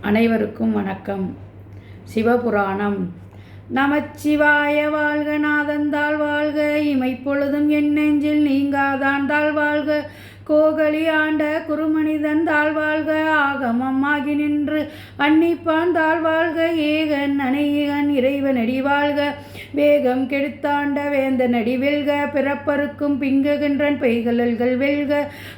அனைவருக்கும் வணக்கம். சிவபுராணம். நமச்சிவாய வாழ்க நாதந்தாள் வாழ்க இமைப்பொழுதும் என் நெஞ்சில் நீங்காதான் தாழ் வாழ்க. கோகலி ஆண்ட குருமனிதன் தாழ்வாழ்க ஆகமம் ஆகி நின்று அன்னிப்பான் தாழ்வாழ்க ஏகன் அணையகன் இறைவனடி வாழ்க. வேகம் கெடுத்தாண்ட வேந்த நடி வெல்க பிறப்பருக்கும் பிங்குகின்றன் பெய்கலல்கள் வெல்க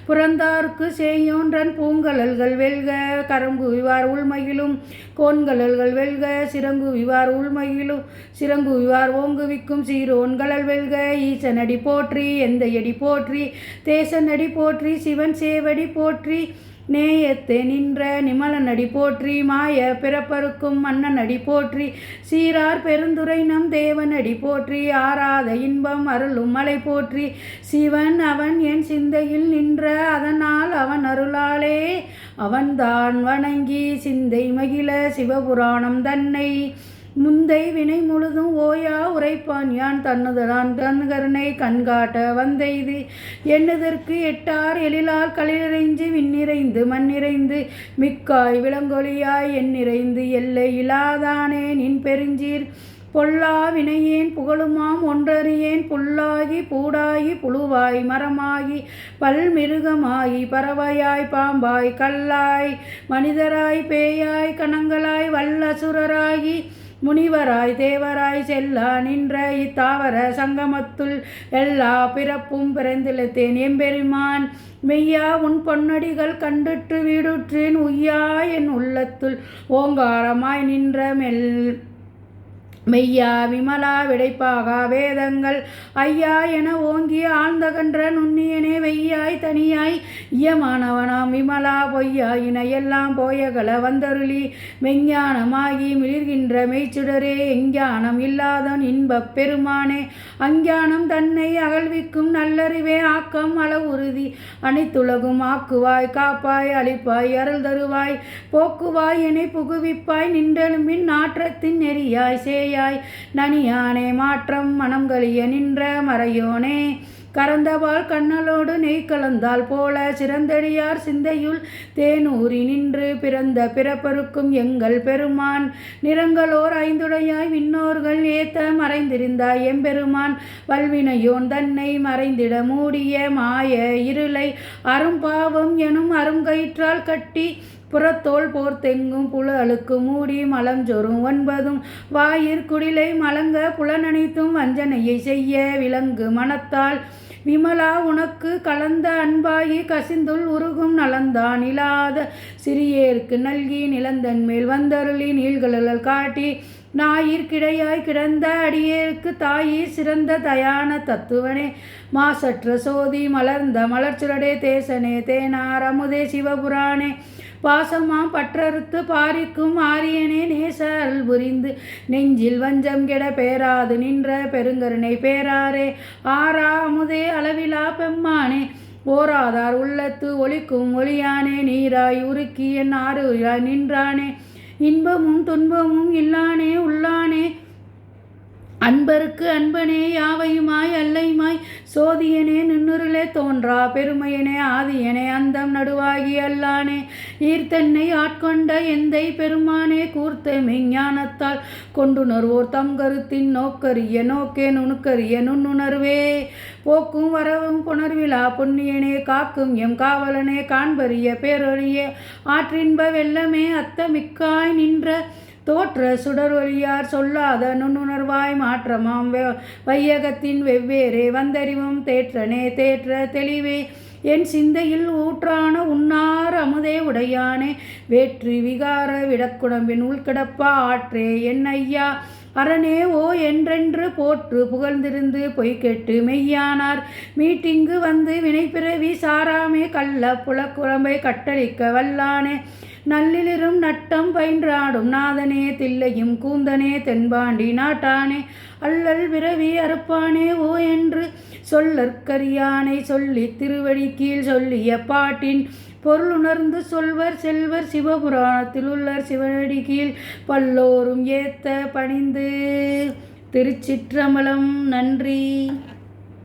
புறந்தார்க்கு செய்யோன்றன் பூங்கலல்கள் வெல்க கரங்குவிவார் உள்மையிலும் கோன்கலல்கள் வெல்க சிறங்குவிவார் உள்மையிலும் சிறங்குவிவார் ஓங்குவிக்கும் சீரோன்கலல் வெல்க ஈசனடி போற்றி எந்த எடி போற்றி தேசனடி போற்றி சிவன் சேவடி போற்றி நேயத்தே நின்ற நிமலனடி போற்றி மாய பிறப்பருக்கும் மன்னனடி போற்றி சீரார் பெருந்துரை நம் தேவனடி போற்றி ஆராத இன்பம் அருளும் மலை போற்றி சிவன் அவன் என் சிந்தையில் நின்ற அதனால் அவன் அருளாலே அவன்தான் வணங்கி சிந்தை மகிழ சிவபுராணம் தன்னை முந்தை வினை முழுதும் ஓயா உரைப்பான் யான் தன்னுதலான் தன்கருணை கண்காட்ட வந்தெய்து. எண்ணுதற்கு எட்டார் எழிலால் களிறைஞ்சு விண்ணிறைந்து மண்ணிறைந்து மிக்காய் விலங்கொலியாய் எண்ணிறைந்து எல்லை இலாதானே நின் பெருஞ்சீர் பொல்லா வினையேன் புகழுமாம் ஒன்றறியேன் புல்லாகி பூடாகி புழுவாய் மரமாகி பல்மிருகமாகி பறவையாய் பாம்பாய் கல்லாய் மனிதராய் பேயாய் கணங்களாய் வல்லசுரராகி முனிவராய் தேவராய் செல்லா நின்ற இத்தாவர சங்கமத்துள் எல்லா பிறப்பும் பிறந்திலத்தேன். எம்பெருமான் மெய்யா உன் பொன்னடிகள் கண்டுற்று வீடுற்றேன். உய்யா என் உள்ளத்துள் ஓங்காரமாய் நின்ற மெல் மெய்யா விமலா விடைப்பாகா வேதங்கள். ஐயா என ஓங்கி ஆழ்ந்தகன்ற நுண்ணியனே வெய்யாய் தனியாய் இயமானவனாம் விமலா பொய்யா எல்லாம் போயகல வந்தருளி. மெஞ்ஞானமாகி மிளிர்கின்ற மெய்ச்சுடரே எஞ்ஞானம் இல்லாதன் இன்பப் பெருமானே. அஞ்ஞானம் தன்னை அகழ்விக்கும் நல்லறிவே ஆக்கம் அளவுறுதி. அனைத்துலகும் ஆக்குவாய் காப்பாய் அழிப்பாய் அருள் தருவாய். போக்குவாய் என புகுவிப்பாய் நின்றெலும்பின் நாற்றத்தின் நெறியாய் சே நனியாய் நனியானே மாற்றம் மனம் கழிய நின்ற மறையோனே. கறந்தவாள் கண்ணலோடு நெய் கலந்தால் போல சிறந்தடியார் சிந்தையுள் தேனூரி நின்று பிறந்த பிறப்பருக்கும் எங்கள் பெருமான். நிறங்களோர் ஐந்துடையாய் விண்ணோர்கள் ஏத்த மறைந்திருந்தாய் எம்பெருமான். வல்வினையோன் தன்னை மறைந்திட மூடிய மாய இருளை அரும்பாவம் எனும் அருங்கயிற்றால் கட்டி புறத்தோல் போர்த்தெங்கும் புலழுக்கு மூடி மலஞ்சொரும் ஒன்பதும். வாயிற் குடிலை மலங்க புலனனைத்தும் வஞ்சனையை செய்ய விலங்கு மனத்தால். விமலா உனக்கு கலந்த அன்பாகி கசிந்துள் உருகும் நலந்தான் இலாத சிறியேற்கு நல்கி நிலந்தன் மேல் வந்தருளி நீள்களல் காட்டி. ஞாயிற்கிடையாய் கிடந்த அடியேற்கு தாயி சிறந்த தயான தத்துவனே. மாசற்ற சோதி மலர்ந்த மலர்ச்சுரடே தேசனே தேனார் அமுதே சிவபுராணே. பாசமாம் பற்றறுத்து பாரிக்கும் ஆரியனே நேசல் புரிந்து நெஞ்சில் வஞ்சம் கெட பேராது நின்ற பெருங்கருணை பேராரே. ஆறா அமுதே அளவிலா பெம்மானே ஓராதார் உள்ளத்து ஒளிக்கும் ஒளியானே நீராய் உருக்கி என் ஆறு நின்றானே. இன்பமும் துன்பமும் இல்லானே உள்ளானே அன்பருக்கு அன்பனே யாவையுமாய் அல்லையுமாய் சோதியனே நின்னுருளே தோன்றா பெருமையனே ஆதியனே அந்தம் நடுவாகி அல்லானே. ஈர்த்தன்னை ஆட்கொண்ட எந்தை பெருமானே கூர்த்த மெஞ்ஞானத்தால் கொண்டுணர்வோர் தம் கருத்தின் நோக்கரிய நோக்கே நுணுக்கரிய நுண்ணுணர்வே. போக்கும் வரவும் புணர்விழா புண்ணியனே காக்கும் எம் காவலனே காண்பறிய பேரொழிய. ஆற்றின்ப வெள்ளமே அத்தமிக்காய் நின்ற தோற்ற சுடரொழியார் சொல்லாத நுண்ணுணர்வாய் மாற்றமாம் வையகத்தின் வெவ்வேறே வந்தறிவும் தேற்றனே தேற்ற தெளிவே. என் சிந்தையில் ஊற்றான உன்னார் அமுதே உடையானே. வேற்றி விகார விடக்குடம்பின் உள்கிடப்பா ஆற்றே என் ஐயா அரணே ஓ என்றென்று போற்று புகழ்ந்திருந்து பொய்கெட்டு மெய்யானார். மீட்டிங்கு வந்து வினைப்பிறவி சாராமே கள்ள புலக்குழம்பை கட்டளிக்க வல்லானே. நல்லிலிரும் நட்டம் பயின்றாடும் நாதனே தில்லையும் கூந்தனே தென்பாண்டி நாட்டானே. அல்லல் விரவி அறுப்பானே ஓ என்று சொல்லற்கரியானை சொல்லி திருவடி கீழ் சொல்லிய பாட்டின் பொருளுணர்ந்து சொல்வர் செல்வர் சிவபுராணத்தில் உள்ளர் சிவனடி கீழ் பல்லோரும் ஏத்த பணிந்து திருச்சிற்றம்பலம் நன்றி.